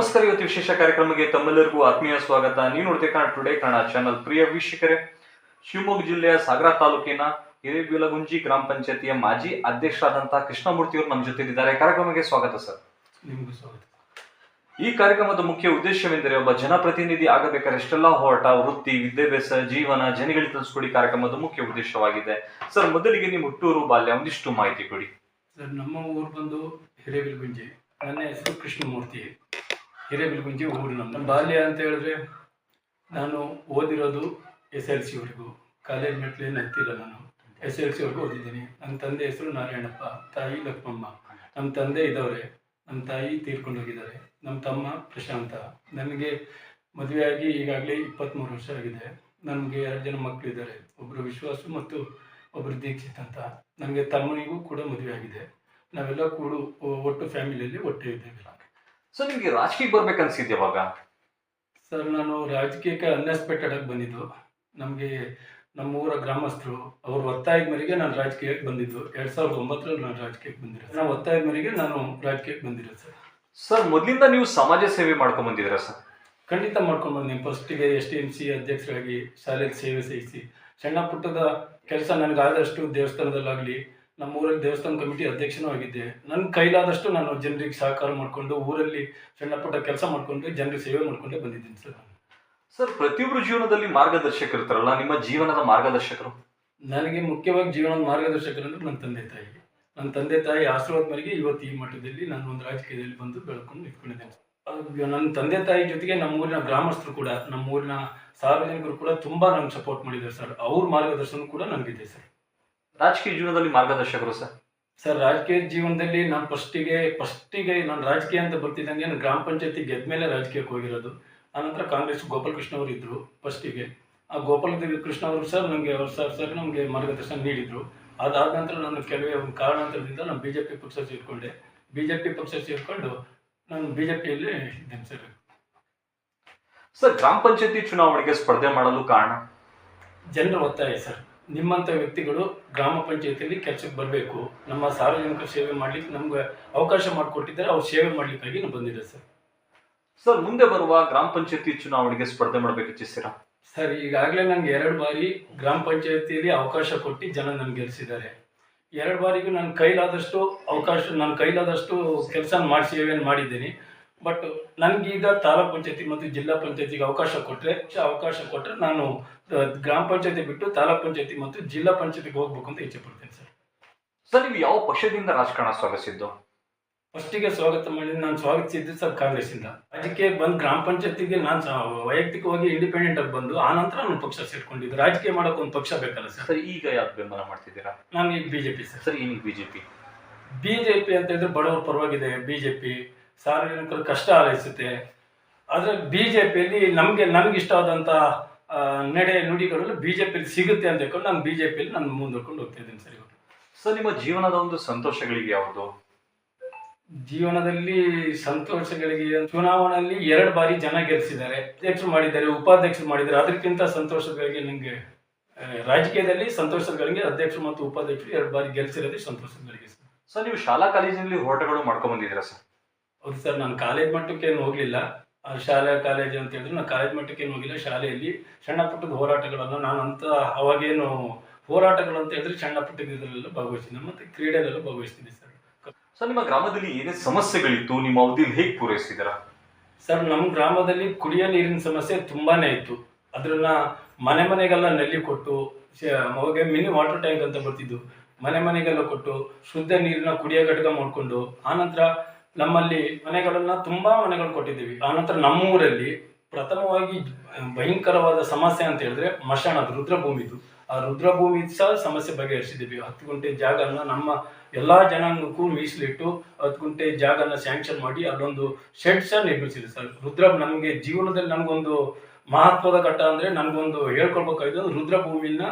ನಮಸ್ಕಾರ ಇವತ್ತು ವಿಶೇಷ ಕಾರ್ಯಕ್ರಮಕ್ಕೆ ತಮ್ಮೆಲ್ಲರಿಗೂ ಆತ್ಮೀಯ ಸ್ವಾಗತ. ನೀವು ನೋಡ್ತೀವಿ ಕನ್ನಡ ಟುಡೇ ಕನ್ನಡ ಚಾನಲ್ ಪ್ರಿಯ ವೀಕ್ಷಕರೇ ಶಿವಮೊಗ್ಗ ಜಿಲ್ಲೆಯ ಸಾಗರ ತಾಲೂಕಿನ ಹಿರೇಬಿಲಗುಂಜಿ ಗ್ರಾಮ ಪಂಚಾಯತಿಯ ಮಾಜಿ ಅಧ್ಯಕ್ಷರಾದಂತಹ ಕೃಷ್ಣಮೂರ್ತಿ ಅವರು ನಮ್ಮ ಜೊತೆಲಿದ್ದಾರೆ ಕಾರ್ಯಕ್ರಮಕ್ಕೆ ಸ್ವಾಗತ ಸರ್. ನಿಮಗೂ ಸ್ವಾಗತ. ಈ ಕಾರ್ಯಕ್ರಮದ ಮುಖ್ಯ ಉದ್ದೇಶವೆಂದರೆ ಒಬ್ಬ ಜನಪ್ರತಿನಿಧಿ ಆಗಬೇಕಾದ್ರೆ ಎಷ್ಟೆಲ್ಲ ಹೋರಾಟ ವೃತ್ತಿ ವಿದ್ಯಾಭ್ಯಾಸ ಜೀವನ ಜನಗಳಿಗೆ ತಿಳಿಸ್ಕೊಡಿ ಕಾರ್ಯಕ್ರಮದ ಮುಖ್ಯ ಉದ್ದೇಶವಾಗಿದೆ. ಸರ್ ಮೊದಲಿಗೆ ನಿಮ್ಮ ಹುಟ್ಟೂರು ಬಾಲ್ಯ ಒಂದಿಷ್ಟು ಮಾಹಿತಿ ಕೊಡಿ. ಸರ್ ನಮ್ಮ ಊರು ಬಂದು ಹಿರೇಬಿಲ್ಗುಂಜಿ ನನ್ನ ಹೆಸರು ಕೃಷ್ಣಮೂರ್ತಿ. ಹಿರೇಬಿಲ್ಗುಂಜಿ ಊರು ನಮ್ಮ ಬಾಲ್ಯ ಅಂತ ಹೇಳಿದ್ರೆ ನಾನು ಓದಿರೋದು ಎಸ್ ಎಲ್ ಸಿವರೆಗೂ ಕಾಲೇಜ್ ಮೆಟ್ಲೇನು ಹತ್ತಿಲ್ಲ ನಾನು. ಎಸ್ ಎಲ್ ಸಿವರೆಗೂ ಓದಿದ್ದೀನಿ. ನನ್ನ ತಂದೆ ಹೆಸರು ನಾರಾಯಣಪ್ಪ, ತಾಯಿ ಲಕ್ಷ್ಮಮ್ಮ. ನಮ್ಮ ತಂದೆ ಇದ್ದವ್ರೆ. ನಮ್ಮ ತಾಯಿ ತೀರ್ಕೊಂಡೋಗಿದ್ದಾರೆ ನಮ್ಮ ತಮ್ಮ ಪ್ರಶಾಂತ. ನನಗೆ ಮದುವೆಯಾಗಿ ಈಗಾಗಲೇ ಇಪ್ಪತ್ತ್ಮೂರು ವರ್ಷ ಆಗಿದೆ. ನನಗೆ ಎರಡು ಜನ ಮಕ್ಕಳಿದ್ದಾರೆ ಒಬ್ಬರು ವಿಶ್ವಾಸ ಮತ್ತು ಒಬ್ಬರು ದೀಕ್ಷಿತ್ ಅಂತ. ನನಗೆ ತಮ್ಮನಿಗೂ ಕೂಡ ಮದುವೆ ಆಗಿದೆ. ನಾವೆಲ್ಲ ಕೂಡ ಒಟ್ಟು ಫ್ಯಾಮಿಲಿಯಲ್ಲಿ ಒಟ್ಟೆ ಇದ್ದೇವೆ. ಸರ್ ನಿಮ್ಗೆ ಬರ್ಬೇಕು ಬರ್ಬೇಕನ್ಸಿದ್ಯ ಅವಾಗ ಸರ್ ನಾನು ರಾಜಕೀಯಕ್ಕೆ ಅನ್ಎಕ್ಸ್ಪೆಕ್ಟೆಡ್ ಆಗಿ ಬಂದಿದ್ದು. ನಮಗೆ ನಮ್ಮೂರ ಗ್ರಾಮಸ್ಥರು ಅವ್ರ ಒತ್ತಾಯದ ಮೇರೆಗೆ ನಾನು ರಾಜಕೀಯಕ್ಕೆ ಬಂದಿದ್ದು. ಎರಡ್ ಸಾವಿರದ ಒಂಬತ್ತರಲ್ಲಿ ನಾನು ರಾಜಕೀಯಕ್ಕೆ ಬಂದಿರೋದು ನಾವು ಒತ್ತಾಯದ ಮೇರೆಗೆ ನಾನು ರಾಜಕೀಯಕ್ಕೆ ಬಂದಿರೋದು ಸರ್ ಸರ್ ಮೊದಲಿಂದ ನೀವು ಸಮಾಜ ಸೇವೆ ಮಾಡ್ಕೊಂಡ್ ಬಂದಿದ್ದೀರಾ ಸರ್ ಖಂಡಿತ ಮಾಡ್ಕೊಂಡು ಬಂದೀನಿ. ಫಸ್ಟಿಗೆ ಎಸ್ ಟಿ ಎಂ ಸಿ ಅಧ್ಯಕ್ಷರಾಗಿ ಶಾಲೆಗೆ ಸೇವೆ ಸಹಿಸಿ ಸಣ್ಣ ಪುಟ್ಟದ ಕೆಲಸ ನನಗಾದಷ್ಟು ದೇವಸ್ಥಾನದಲ್ಲಾಗಲಿ ನಮ್ಮ ಊರಲ್ಲಿ ದೇವಸ್ಥಾನ ಕಮಿಟಿ ಅಧ್ಯಕ್ಷನೂ ಆಗಿದ್ದೆ. ನನ್ನ ಕೈಲಾದಷ್ಟು ನಾನು ಜನರಿಗೆ ಸಹಕಾರ ಮಾಡಿಕೊಂಡು ಊರಲ್ಲಿ ಸಣ್ಣ ಪುಟ್ಟ ಕೆಲಸ ಮಾಡಿಕೊಂಡು ಜನರಿಗೆ ಸೇವೆ ಮಾಡಿಕೊಂಡೇ ಬಂದಿದ್ದೀನಿ ಸರ್. ಸರ್ ಪ್ರತಿಯೊಬ್ಬರು ಜೀವನದಲ್ಲಿ ಮಾರ್ಗದರ್ಶಕರು ಇರ್ತಾರಲ್ಲ ನಿಮ್ಮ ಜೀವನದ ಮಾರ್ಗದರ್ಶಕರು? ನನಗೆ ಮುಖ್ಯವಾಗಿ ಜೀವನದ ಮಾರ್ಗದರ್ಶಕರು ಅಂದರೆ ನನ್ನ ತಂದೆ ತಾಯಿ. ನನ್ನ ತಂದೆ ತಾಯಿ ಆಶೀರ್ವಾದ ಮೇರೆಗೆ ಇವತ್ತು ಈ ಮಟ್ಟದಲ್ಲಿ ನಾನು ಒಂದು ರಾಜಕೀಯದಲ್ಲಿ ಬಂದು ಬೆಳ್ಕೊಂಡು ನಿಂತ್ಕೊಂಡಿದ್ದೇನೆ. ಅದು ನನ್ನ ತಂದೆ ತಾಯಿ ಜೊತೆಗೆ ನಮ್ಮ ಊರಿನ ಗ್ರಾಮಸ್ಥರು ಕೂಡ ನಮ್ಮ ಊರಿನ ಸಾರ್ವಜನಿಕರು ಕೂಡ ತುಂಬಾ ನಮ್ಗೆ ಸಪೋರ್ಟ್ ಮಾಡಿದ್ದಾರೆ ಸರ್. ಅವ್ರ ಮಾರ್ಗದರ್ಶನ ಕೂಡ ನನಗಿದೆ ಸರ್. ರಾಜಕೀಯ ಜೀವನದಲ್ಲಿ ಮಾರ್ಗದರ್ಶಕರು ಸರ್? ಸರ್ ರಾಜಕೀಯ ಜೀವನದಲ್ಲಿ ನಾನು ಫಸ್ಟಿಗೆ ಫಸ್ಟಿಗೆ ನಾನು ರಾಜಕೀಯ ಅಂತ ಬರ್ತಿದ್ದಂಗೆ ನಾನು ಗ್ರಾಮ ಪಂಚಾಯತಿ ಗೆದ್ದ ಮೇಲೆ ರಾಜಕೀಯಕ್ಕೆ ಹೋಗಿರೋದು. ಆನಂತರ ಕಾಂಗ್ರೆಸ್ ಗೋಪಾಲ್ ಕೃಷ್ಣ ಅವರು ಇದ್ದರು ಫಸ್ಟಿಗೆ ಆ ಗೋಪಾಲ್ ಕೃಷ್ಣ ಅವರು ಸರ್ ನನಗೆ ಅವ್ರು ಸರ್ ಸರ್ ನಮಗೆ ಮಾರ್ಗದರ್ಶನ ನೀಡಿದರು. ಅದಾದ ನಂತರ ನಾನು ಕೆಲವೇ ಒಂದು ಕಾರಣಾಂತರದಿಂದ ನಾನು ಬಿ ಜೆ ಪಿ ಪಕ್ಷ ಸೇರಿಕೊಂಡೆ. ಬಿ ಜೆ ಪಿ ಪಕ್ಷ ಸೇರಿಕೊಂಡು ನಾನು ಬಿ ಜೆ ಪಿಯಲ್ಲಿ ಇದ್ದೇನೆ ಸರ್. ಸರ್ ಗ್ರಾಮ ಪಂಚಾಯತಿ ಚುನಾವಣೆಗೆ ಸ್ಪರ್ಧೆ ಮಾಡಲು ಕಾರಣ? ಜನರ ಒತ್ತಾಯ ಸರ್. ನಿಮ್ಮಂಥ ವ್ಯಕ್ತಿಗಳು ಗ್ರಾಮ ಪಂಚಾಯತಿಯಲ್ಲಿ ಕೆಲಸಕ್ಕೆ ಬರಬೇಕು. ನಮ್ಮ ಸಾರ್ವಜನಿಕ ಸೇವೆ ಮಾಡಲಿಕ್ಕೆ ನಮ್ಗೆ ಅವಕಾಶ ಮಾಡಿಕೊಟ್ಟಿದ್ದಾರೆ. ಅವ್ರು ಸೇವೆ ಮಾಡ್ಲಿಕ್ಕಾಗಿ ನಾನು ಬಂದಿದ್ದೆ ಸರ್. ಸರ್ ಮುಂದೆ ಬರುವ ಗ್ರಾಮ ಪಂಚಾಯತಿ ಚುನಾವಣೆಗೆ ಸ್ಪರ್ಧೆ ಮಾಡಬೇಕು ಇಚ್ಛಿಸ್ತೀರಾ ಸರ್ ಈಗಾಗಲೇ ನನಗೆ ಎರಡು ಬಾರಿ ಗ್ರಾಮ ಪಂಚಾಯತಿಯಲ್ಲಿ ಅವಕಾಶ ಕೊಟ್ಟು ಜನ ನನಗೆ ಗೆಲ್ಲಿಸಿದ್ದಾರೆ ಎರಡು ಬಾರಿಗೂ ನನ್ನ ಕೈಲಾದಷ್ಟು ಅವಕಾಶ ನನ್ನ ಕೈಲಾದಷ್ಟು ಕೆಲಸ ಮಾಡಿ ಸೇವೆಯನ್ನು ಮಾಡಿದ್ದೀನಿ. ಬಟ್ ನನಗೀಗ ತಾಲೂಕ್ ಪಂಚಾಯತಿ ಮತ್ತು ಜಿಲ್ಲಾ ಪಂಚಾಯತಿಗೆ ಅವಕಾಶ ಕೊಟ್ಟರೆ ಅವಕಾಶ ಕೊಟ್ಟರೆ ನಾನು ಗ್ರಾಮ ಪಂಚಾಯತಿ ಬಿಟ್ಟು ತಾಲೂಕ್ ಪಂಚಾಯತಿ ಮತ್ತು ಜಿಲ್ಲಾ ಪಂಚಾಯತಿಗೆ ಹೋಗ್ಬೇಕು ಅಂತ ಇಚ್ಛೆ ಪಡ್ತೇನೆ ಸರ್. ಸರ್ ನೀವು ಯಾವ ಪಕ್ಷದಿಂದ ರಾಜಕಾರಣ ಸ್ವಾಗತಿಸಿದ್ದು? ಫಸ್ಟಿಗೆ ಸ್ವಾಗತ ಮಾಡಿ ನಾನು ಸ್ವಾಗತಿಸಿದ್ದು ಸರ್ ಕಾಂಗ್ರೆಸ್ಸಿಂದ. ಅದಕ್ಕೆ ಬಂದು ಗ್ರಾಮ ಪಂಚಾಯತಿಗೆ ನಾನು ವೈಯಕ್ತಿಕವಾಗಿ ಇಂಡಿಪೆಂಡೆಂಟ್ ಆಗಿ ಬಂದು ಆ ನಂತರ ನಾನು ಪಕ್ಷ ಸೇರ್ಕೊಂಡಿದ್ದು. ರಾಜಕೀಯ ಮಾಡೋಕೆ ಒಂದು ಪಕ್ಷ ಬೇಕಲ್ಲ ಸರ್. ಸರ್ ಈಗ ಯಾವ್ದು ಬೆಂಬಲ ಮಾಡ್ತಿದ್ದೀರಾ? ನಾನು ಈಗ B J P sir. Sir ಏನೀಗ ಬಿಜೆಪಿ. ಬಿ ಜೆ ಪಿ ಅಂತ ಇದ್ರೆ ಬಡವರ ಪರವಾಗಿದೆ ಬಿ ಜೆ ಪಿ ಸಾರ್ವಜನಿಕರ ಕಷ್ಟ ಆಲೈಸುತ್ತೆ ಆದರೆ ಬಿ ಜೆ ಪಿಯಲ್ಲಿ ನಮಗೆ ನನಗೆ ಇಷ್ಟವಾದಂಥ ಆ, ನಡೆ ನುಡಿಗಳಲ್ಲಿ ಬಿ ಜೆ ಪಿಯಲ್ಲಿ ಸಿಗುತ್ತೆ ಅಂತ ಹೇಳ್ಕೊಂಡು ನಾನು ಬಿ ಜೆ ಪಿಯಲ್ಲಿ ನಾನು ಮುಂದೂಡ್ಕೊಂಡು ಹೋಗ್ತಾ ಇದ್ದೀನಿ ಸರಿ ಸರ್ ನಿಮ್ಮ ಜೀವನದ ಒಂದು ಸಂತೋಷಗಳಿಗೆ ಯಾವುದು? ಜೀವನದಲ್ಲಿ ಸಂತೋಷಗಳಿಗೆ ಚುನಾವಣೆಯಲ್ಲಿ ಎರಡು ಬಾರಿ ಜನ ಗೆಲ್ಲಿಸಿದ್ದಾರೆ ಅಧ್ಯಕ್ಷರು ಮಾಡಿದ್ದಾರೆ ಉಪಾಧ್ಯಕ್ಷರು ಮಾಡಿದ್ದಾರೆ. ಅದಕ್ಕಿಂತ ಸಂತೋಷಗಳಿಗೆ ನನಗೆ ರಾಜಕೀಯದಲ್ಲಿ ಸಂತೋಷಗಳಿಗೆ ಅಧ್ಯಕ್ಷರು ಮತ್ತು ಉಪಾಧ್ಯಕ್ಷರು ಎರಡು ಬಾರಿ ಗೆಲ್ಲಿಸಿರೋದೇ ಸಂತೋಷಗಳಿಗೆ ಸರ್. ಸರ್ ನೀವು ಶಾಲಾ ಕಾಲೇಜಿನಲ್ಲಿ ಹೋರಾಟಗಳು ಮಾಡ್ಕೊಂಡ್ ಬಂದಿದ್ದೀರಾ ಸರ್? ಹೌದು ಸರ್ ನಾನು ಕಾಲೇಜ್ ಮಟ್ಟಕ್ಕೆ ಏನು ಹೋಗಲಿಲ್ಲ. ಶಾಲೆ ಕಾಲೇಜ್ ಅಂತ ಹೇಳಿದ್ರು ನಾನು ಕಾಲೇಜ್ ಮಟ್ಟಕ್ಕೆ ಏನು ಹೋಗಿಲ್ಲ. ಶಾಲೆಯಲ್ಲಿ ಸಣ್ಣ ಪುಟ್ಟದ ಹೋರಾಟಗಳನ್ನು ನಾನು ಅಂತ ಅವಾಗೇನು ಹೋರಾಟಗಳು ಅಂತ ಹೇಳಿದ್ರೆ ಸಣ್ಣ ಪುಟ್ಟದ ಇದರಲ್ಲೆಲ್ಲ ಭಾಗವಹಿಸಿದ್ದೆ ಮತ್ತು ಕ್ರೀಡೆಯಲ್ಲೆಲ್ಲ ಭಾಗವಹಿಸ್ತಿದ್ದೆ ಸರ್. ಸರ್ ನಿಮ್ಮ ಗ್ರಾಮದಲ್ಲಿ ಏನೇ ಸಮಸ್ಯೆಗಳಿತ್ತು ನಿಮ್ಮ ಅವಧಿಯಲ್ಲಿ ಹೇಗೆ ಪೂರೈಸಿದ್ದೀರಾ? ಸರ್ ನಮ್ಮ ಗ್ರಾಮದಲ್ಲಿ ಕುಡಿಯೋ ನೀರಿನ ಸಮಸ್ಯೆ ತುಂಬಾನೇ ಇತ್ತು. ಅದನ್ನ ಮನೆ ಮನೆಗೆಲ್ಲ ನಲ್ಲಿ ಕೊಟ್ಟು ಅವಾಗೆ ಅವಾಗ ಮಿನಿ ವಾಟರ್ ಟ್ಯಾಂಕ್ ಅಂತ ಬರ್ತಿದ್ದು ಮನೆ ಮನೆಗೆಲ್ಲ ಕೊಟ್ಟು ಶುದ್ಧ ನೀರನ್ನ ಕುಡಿಯೋ ಘಟಕ ಮಾಡಿಕೊಂಡು ಆನಂತರ ನಮ್ಮಲ್ಲಿ ಮನೆಗಳನ್ನ ತುಂಬಾ ಮನೆಗಳು ಕೊಟ್ಟಿದ್ದೀವಿ. ಆನಂತರ ನಮ್ಮೂರಲ್ಲಿ ಪ್ರಥಮವಾಗಿ ಭಯಂಕರವಾದ ಸಮಸ್ಯೆ ಅಂತ ಹೇಳಿದ್ರೆ ಮಶಾಣದ ರುದ್ರಭೂಮಿದು ಆ ರುದ್ರಭೂಮಿ ಸಹ ಸಮಸ್ಯೆ ಬಗೆಹರಿಸಿದ್ದೀವಿ. ಹತ್ತು ಗುಂಟೆ ಜಾಗನ ನಮ್ಮ ಎಲ್ಲಾ ಜನಾಂಗಕ್ಕೂ ಮೀಸಲಿಟ್ಟು ಹತ್ತು ಗುಂಟೆ ಜಾಗನ ಸ್ಯಾಂಕ್ಷನ್ ಮಾಡಿ ಅಲ್ಲೊಂದು ಶೆಡ್ ಸಹ ನಿರ್ಮಿಸಿದೆ ಸರ್. ರುದ್ರ ನಮಗೆ ಜೀವನದಲ್ಲಿ ನನಗೊಂದು ಮಹತ್ವದ ಘಟ್ಟ ಅಂದ್ರೆ ನನಗೊಂದು ಹೇಳ್ಕೊಳ್ಬೇಕಾಯ್ತು ರುದ್ರ ಭೂಮಿನ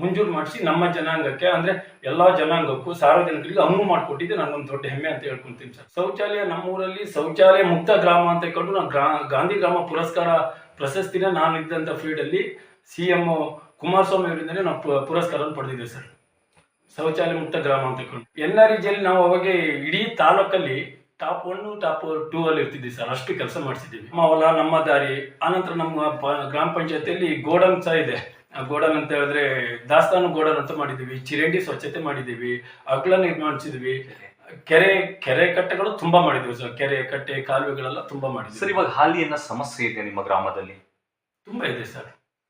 ಮುಂಜೂರು ಮಾಡಿಸಿ ನಮ್ಮ ಜನಾಂಗಕ್ಕೆ, ಅಂದ್ರೆ ಎಲ್ಲಾ ಜನಾಂಗಕ್ಕೂ, ಸಾರ್ವಜನಿಕರಿಗೆ ಅನುವು ಮಾಡಿಕೊಟ್ಟಿದ್ದು ನನಗೊಂದು ದೊಡ್ಡ ಹೆಮ್ಮೆ ಅಂತ ಹೇಳ್ಕೊಂತೀನಿ ಸರ್. ಶೌಚಾಲಯ ನಮ್ಮೂರಲ್ಲಿ ಶೌಚಾಲಯ ಮುಕ್ತ ಗ್ರಾಮ ಅಂತ ಹೇಳ್ಕೊಂಡು ನಾನು ಗ್ರಾ, ಗಾಂಧಿ ಗ್ರಾಮ ಪುರಸ್ಕಾರ ಪ್ರಶಸ್ತಿನ ನಾನು ಇದ್ದಂಥ ಫೀಲ್ಡಲ್ಲಿ ಸಿ ಎಂ ಕುಮಾರಸ್ವಾಮಿ ಅವರಿಂದಲೇ ನಾವು ಪುರಸ್ಕಾರವನ್ನು ಪಡೆದಿದ್ದೇವೆ ಸರ್. ಶೌಚಾಲಯ ಮುಕ್ತ ಗ್ರಾಮ ಅಂತ ಇಟ್ಕೊಂಡು ಎನ್ ಆರ್ ನಾವು ಅವಾಗ ಇಡೀ ತಾಲೂಕಲ್ಲಿ ಟಾಪ್ ಒನ್, ಟಾಪ್ ಟೂ ಅಲ್ಲಿ ಇರ್ತಿದ್ವಿ ಸರ್. ಅಷ್ಟು ಕೆಲಸ ಮಾಡಿಸಿದ್ದೀವಿ. ನಮ್ಮ ಹೊಲ, ನಮ್ಮ ದಾರಿ, ಆನಂತರ ನಮ್ಮ ಗ್ರಾಮ ಪಂಚಾಯತಿಯಲ್ಲಿ ಗೋಡನ್ ಸಹ ಇದೆ. ಗೋಡನ್ ಅಂತ ಹೇಳಿದ್ರೆ ದಾಸ್ತಾನು ಗೋಡನ್ ಅಂತ ಮಾಡಿದ್ದೀವಿ ಚಿರಂಡಿ ಸ್ವಚ್ಛತೆ ಮಾಡಿದ್ದೀವಿ ಅಗ್ಲ ನಿರ್ಮಾಣಿಸಿದ್ವಿ ಕೆರೆ ಕೆರೆ ಕಟ್ಟೆಗಳು ತುಂಬಾ ಮಾಡಿದ್ವಿ ಸರ್. ಕೆರೆ ಕಟ್ಟೆ ಕಾಲುವೆಗಳೆಲ್ಲ ತುಂಬಾ ಮಾಡಿದ್ವಿ. ಸರ್ ಇವಾಗ ಹಾಲಿಯನ್ನ ಸಮಸ್ಯೆ ಇದೆ ನಿಮ್ಮ ಗ್ರಾಮದಲ್ಲಿ? ತುಂಬಾ ಇದೆ ಸರ್.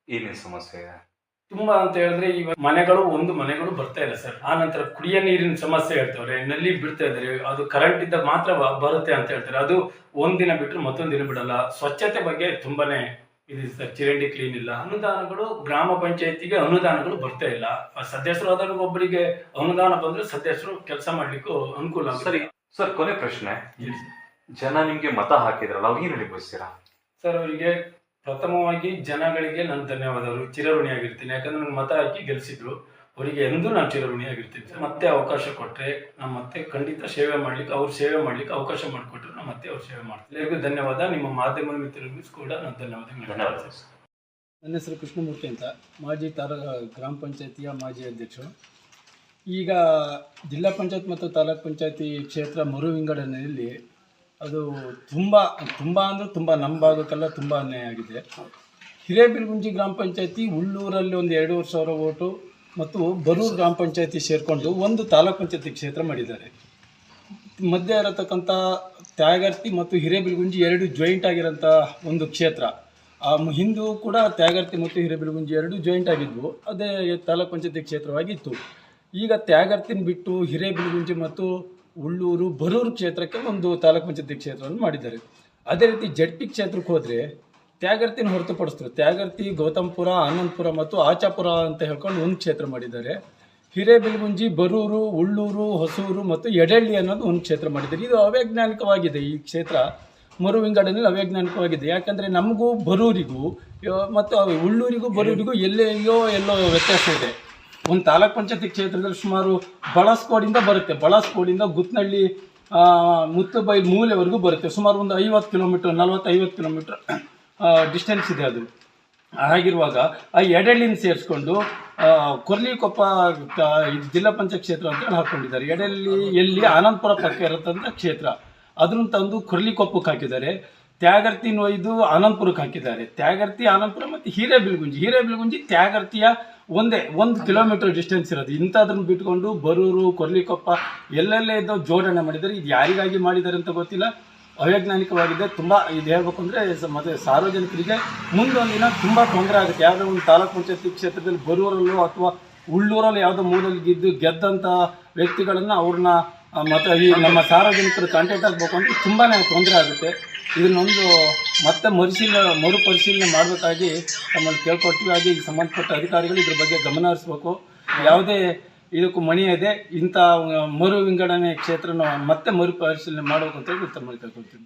ಏನೇನು ಸಮಸ್ಯೆ? ಇದೆ ತುಂಬಾ ಅಂತ ಹೇಳಿದ್ರೆ ಇವಾಗ ಮನೆಗಳು ಒಂದು ಮನೆಗಳು ಬರ್ತಾ ಇಲ್ಲ ಸರ್. ಆ ನಂತರ ಕುಡಿಯ ನೀರಿನ ಸಮಸ್ಯೆ ಇರ್ತವ್ರೆ ನಲ್ಲಿ ಬಿಡ್ತಾ ಇದಾರೆ ಅದು ಕರೆಂಟ್ ಇದ್ದಾಗ ಮಾತ್ರ ಬರುತ್ತೆ ಅಂತ ಹೇಳ್ತಾರೆ. ಅದು ಒಂದಿನ ದಿನ ಬಿಟ್ಟರೆ ಮತ್ತೊಂದು ದಿನ ಬಿಡಲ್ಲ. ಸ್ವಚ್ಛತೆ ಬಗ್ಗೆ ತುಂಬಾನೇ ಇದೆ ಸರ್ ಚರಂಡಿ ಕ್ಲೀನ್ ಇಲ್ಲ. ಅನುದಾನಗಳು ಗ್ರಾಮ ಪಂಚಾಯತಿಗೆ ಅನುದಾನಗಳು ಬರ್ತಾ ಇಲ್ಲ. ಸದಸ್ಯರು ಆದಾಗ ಒಬ್ಬರಿಗೆ ಅನುದಾನ ಬಂದ್ರೆ ಸದಸ್ಯರು ಕೆಲಸ ಮಾಡ್ಲಿಕ್ಕೂ ಅನುಕೂಲ. ಸರಿ ಸರ್ ಕೊನೆ ಪ್ರಶ್ನೆ. ಜನ ನಿಮ್ಗೆ ಮತ ಹಾಕಿದ್ರಲ್ಲ ಅವ್ರು ಏನ್ ಹೇಳಿ ಬಯಸ್ತೀರಾ ಸರ್ ಅವರಿಗೆ ಪ್ರಥಮವಾಗಿ ಜನಗಳಿಗೆ ನಾನು ಧನ್ಯವಾದಗಳು ಚಿರಋಣಿಯಾಗಿರ್ತೀನಿ. ಯಾಕಂದ್ರೆ ನನಗೆ ಮತ ಹಾಕಿ ಗೆಲ್ಸಿದ್ರು. ಅವರಿಗೆ ಎಂದೂ ನಾನು ಚಿರಋಣಿಯಾಗಿರ್ತೀನಿ ಮತ್ತೆ ಅವಕಾಶ ಕೊಟ್ಟರೆ ನಮ್ಮ ಮತ್ತೆ ಖಂಡಿತ ಸೇವೆ ಮಾಡ್ಲಿಕ್ಕೆ ಅವ್ರು ಸೇವೆ ಮಾಡ್ಲಿಕ್ಕೆ ಅವಕಾಶ ಮಾಡಿಕೊಟ್ರು ನಾನು ಮತ್ತೆ ಅವ್ರು ಸೇವೆ ಮಾಡ್ತೀನಿ ಎಲ್ಲರಿಗೂ ಧನ್ಯವಾದ. ನಿಮ್ಮ ಮಾಧ್ಯಮ ಮಿತ್ರರಿಗೂ ಕೂಡ ನಾನು ಧನ್ಯವಾದ ಧನ್ಯವಾದ. ಸರ್. ನನ್ನ ಹೆಸರು ಕೃಷ್ಣಮೂರ್ತಿ ಅಂತ. ಮಾಜಿ ತಾಲ ಗ್ರಾಮ ಪಂಚಾಯತಿಯ ಮಾಜಿ ಅಧ್ಯಕ್ಷರು. ಈಗ ಜಿಲ್ಲಾ ಪಂಚಾಯತ್ ಮತ್ತು ತಾಲೂಕ್ ಪಂಚಾಯತಿ ಕ್ಷೇತ್ರ ಮರು ವಿಂಗಡಣೆಯಲ್ಲಿ ಅದು ತುಂಬ ತುಂಬ ಅಂದರೆ ತುಂಬ ನಮ್ಮ ಭಾಗಕ್ಕೆಲ್ಲ ತುಂಬ ಅನ್ಯಾಯ ಆಗಿದೆ. ಹಿರೇಬಿಲ್ಗುಂಜಿ ಗ್ರಾಮ ಪಂಚಾಯತಿ ಉಳ್ಳೂರಲ್ಲಿ ಒಂದು ಎರಡೂವರೆ ಸಾವಿರ ಓಟು ಮತ್ತು ಬರೂರು ಗ್ರಾಮ ಪಂಚಾಯತಿ ಸೇರಿಕೊಂಡು ಒಂದು ತಾಲೂಕು ಪಂಚಾಯತಿ ಕ್ಷೇತ್ರ ಮಾಡಿದ್ದಾರೆ. ಮಧ್ಯೆ ಇರತಕ್ಕಂಥ ತ್ಯಾಗರ್ತಿ ಮತ್ತು ಹಿರೇಬಿಲ್ಗುಂಜಿ ಎರಡು ಜಾಯಿಂಟ್ ಆಗಿರೋಂಥ ಒಂದು ಕ್ಷೇತ್ರ. ಆ ಹಿಂದೂ ಕೂಡ ತ್ಯಾಗರ್ತಿ ಮತ್ತು ಹಿರೇಬಿಲ್ಗುಂಜಿ ಎರಡು ಜಾಯಿಂಟ್ ಆಗಿದ್ವು. ಅದೇ ತಾಲೂಕು ಪಂಚಾಯತಿ ಕ್ಷೇತ್ರವಾಗಿತ್ತು. ಈಗ ತ್ಯಾಗರ್ತಿನ ಬಿಟ್ಟು ಹಿರೇಬಿಲ್ಗುಂಜಿ ಮತ್ತು ಉಳ್ಳೂರು ಬರೂರು ಕ್ಷೇತ್ರಕ್ಕೆ ಒಂದು ತಾಲೂಕು ಪಂಚಾಯತಿ ಕ್ಷೇತ್ರವನ್ನು ಮಾಡಿದ್ದಾರೆ. ಅದೇ ರೀತಿ ಜಡ್ಪಿ ಕ್ಷೇತ್ರಕ್ಕೆ ಹೋದರೆ ತ್ಯಾಗರ್ತಿನ ಹೊರತುಪಡಿಸ್ತಾರೆ. ತ್ಯಾಗರ್ತಿ, ಗೌತಮ್ಪುರ, ಆನಂದಪುರ ಮತ್ತು ಆಚಾಪುರ ಅಂತ ಹೇಳ್ಕೊಂಡು ಒಂದು ಕ್ಷೇತ್ರ ಮಾಡಿದ್ದಾರೆ. ಹಿರೇಬಿಲ್ಗುಂಜಿ, ಬರೂರು, ಉಳ್ಳೂರು, ಹೊಸೂರು ಮತ್ತು ಎಡಳ್ಳಿ ಅನ್ನೋದು ಒಂದು ಕ್ಷೇತ್ರ ಮಾಡಿದ್ದಾರೆ. ಇದು ಅವೈಜ್ಞಾನಿಕವಾಗಿದೆ ಈ ಕ್ಷೇತ್ರ. ಮರು ವಿಂಗಡಣೆಯಲ್ಲಿ ಅವೈಜ್ಞಾನಿಕವಾಗಿದೆ ಯಾಕಂದರೆ ನಮಗೂ ಬರೂರಿಗೂ ಮತ್ತು ಉಳ್ಳೂರಿಗೂ, ಬರೂರಿಗೂ ಎಲ್ಲೆಯೋ ಎಲ್ಲೋ ವ್ಯತ್ಯಾಸ ಇದೆ. ಒಂದು ತಾಲೂಕ್ ಪಂಚಾಯತಿ ಕ್ಷೇತ್ರದಲ್ಲಿ ಸುಮಾರು ಬಳಸ್ಕೋಡಿಂದ ಬರುತ್ತೆ. ಬಳಸ್ಕೋಡಿಂದ ಗುತ್ನಳ್ಳಿ ಮುತ್ತಬೈ ಮೂಲೆವರೆಗೂ ಬರುತ್ತೆ. ಸುಮಾರು ಒಂದು ಐವತ್ತು ಕಿಲೋಮೀಟ್ರ್, ನಲ್ವತ್ತೈವತ್ತು ಕಿಲೋಮೀಟ್ರ್. ಡಿಸ್ಟೆನ್ಸ್ ಇದೆ ಅದು. ಹಾಗಿರುವಾಗ ಆ ಎಡೆಳ್ಳಿನ ಸೇರಿಸ್ಕೊಂಡು ಕೊರ್ಲಿಕೊಪ್ಪ ಜಿಲ್ಲಾ ಪಂಚಾಯತ್ ಕ್ಷೇತ್ರ ಅಂತ ಹೇಳಿ ಹಾಕೊಂಡಿದ್ದಾರೆ. ಎಡೆಳ್ಳಿ ಎಲ್ಲಿ ಆನಂದಪುರ ಪಕ್ಕ ಇರತ್ತಂತ ಕ್ಷೇತ್ರ. ಅದನ್ನು ತಂದು ಕೊರ್ಲಿಕೊಪ್ಪಕ್ಕೆ ಹಾಕಿದ್ದಾರೆ. ತ್ಯಾಗರ್ತಿನ ಒಯ್ದು ಆನಂದಪುರಕ್ಕೆ ಹಾಕಿದ್ದಾರೆ. ತ್ಯಾಗರ್ತಿ, ಆನಂದಪುರ ಮತ್ತು ಹಿರೇಬಿಲ್ಗುಂಜಿ. ಹಿರೇಬಿಲ್ಗುಂಜಿ ತ್ಯಾಗರ್ತಿಯ ಒಂದೇ, ಒಂದು ಕಿಲೋಮೀಟರ್ ಡಿಸ್ಟೆನ್ಸ್ ಇರೋದು. ಇಂಥದ್ರನ್ನ ಬಿಟ್ಕೊಂಡು ಬರೂರು, ಕೊರ್ಲಿಕೊಪ್ಪ ಎಲ್ಲೆಲ್ಲೇ ಇದ್ದವು ಜೋಡಣೆ ಮಾಡಿದ್ದಾರೆ. ಇದು ಯಾರಿಗಾಗಿ ಮಾಡಿದ್ದಾರೆ ಅಂತ ಗೊತ್ತಿಲ್ಲ. ಅವೈಜ್ಞಾನಿಕವಾಗಿದೆ. ತುಂಬ ಇದು ಹೇಳ್ಬೇಕು ಅಂದರೆ ಮತ್ತು ಸಾರ್ವಜನಿಕರಿಗೆ ಮುಂದೊಂದು ದಿನ ತುಂಬ ತೊಂದರೆ ಆಗುತ್ತೆ. ಯಾವುದೋ ಒಂದು ತಾಲೂಕು ಪಂಚಾಯತಿ ಕ್ಷೇತ್ರದಲ್ಲಿ ಬರೂರಲ್ಲೋ ಅಥವಾ ಉಳ್ಳೂರಲ್ಲಿ ಯಾವುದೋ ಮೂರಲ್ಲಿ ಗೆದ್ದು ಗೆದ್ದಂಥ ವ್ಯಕ್ತಿಗಳನ್ನು ಅವ್ರನ್ನ ಮತ್ತು ಈ ನಮ್ಮ ಸಾರ್ವಜನಿಕರು ಕಾಂಟ್ಯಾಕ್ಟ್ ಆಗಬೇಕು ಅಂದರೆ ತುಂಬಾ ತೊಂದರೆ ಆಗುತ್ತೆ. ಇದನ್ನೊಂದು ಮತ್ತೆ ಮರುಶೀಲನೆ ಮರುಪರಿಶೀಲನೆ ಮಾಡಬೇಕಾಗಿ ನಮ್ಮಲ್ಲಿ ಕೇಳ್ಕೊಡ್ತೀವಿ ಹಾಗೆ ಸಂಬಂಧಪಟ್ಟ ಅಧಿಕಾರಿಗಳು ಇದ್ರ ಬಗ್ಗೆ ಗಮನ ಹರಿಸ್ಬೇಕು. ಯಾವುದೇ ಇದಕ್ಕೂ ಮಣಿ ಇದೆ. ಇಂಥ ಮರು ವಿಂಗಡಣೆ ಕ್ಷೇತ್ರನ ಮತ್ತೆ ಮರುಪರಿಶೀಲನೆ ಮಾಡಬೇಕು ಅಂತ ಹೇಳಿ ತಮ್ಮಲ್ಲಿ ಕೇಳ್ಕೊಳ್ತೀನಿ